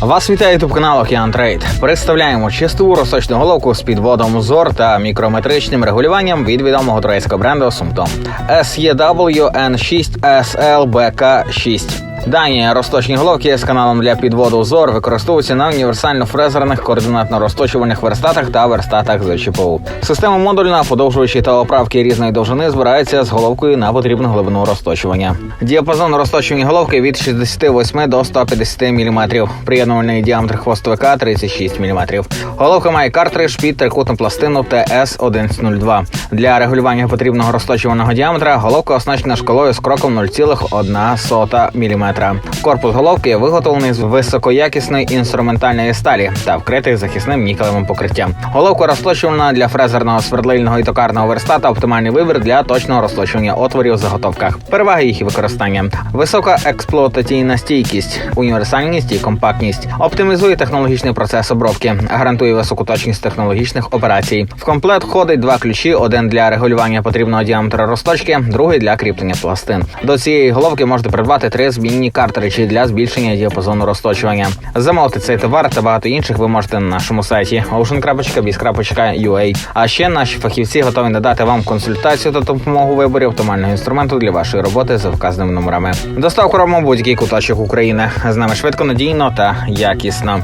Вас вітає ютуб канал Океан Трейд. Представляємо чисту розсочну головку з підводом зор та мікрометричним регулюванням від відомого турецького бренду Sumtom SEW N6 SLBK 6 Дані розточні головки з каналом для підводу зор використовуються на універсально-фрезерних координатно-розточувальних верстатах та верстатах з ЧПУ. Система модульна, подовжувачі та оправки різної довжини збираються з головкою на потрібну глибину розточування. Діапазон розточування головки від 68 до 150 мм. Приєднувальний діаметр хвостовика 36 мм. Головка має картридж під трикутну пластину TS102. Для регулювання потрібного розточуваного діаметра головка оснащена шкалою з кроком 0,1 мм. Корпус головки виготовлений з високоякісної інструментальної сталі та вкритий захисним нікелевим покриттям. Головка розточувана для фрезерного свердлильного і токарного верстата. Оптимальний вибір для точного розточування отворів в заготовках. Переваги їх використання: висока експлуатаційна стійкість, універсальність і компактність, оптимізує технологічний процес обробки, гарантує високу точність технологічних операцій. В комплект входить два ключі: один для регулювання потрібного діаметра розточки, другий для кріплення пластин. До цієї головки можете придбати три змінні паливні картриджі для збільшення діапазону розточування. Замовити цей товар та багато інших ви можете на нашому сайті ocean.biz.ua. А ще наші фахівці готові надати вам консультацію та допомогу виборі оптимального інструменту для вашої роботи за вказаними номерами. Доставку робимо будь-який куточок України з нами швидко, надійно та якісно.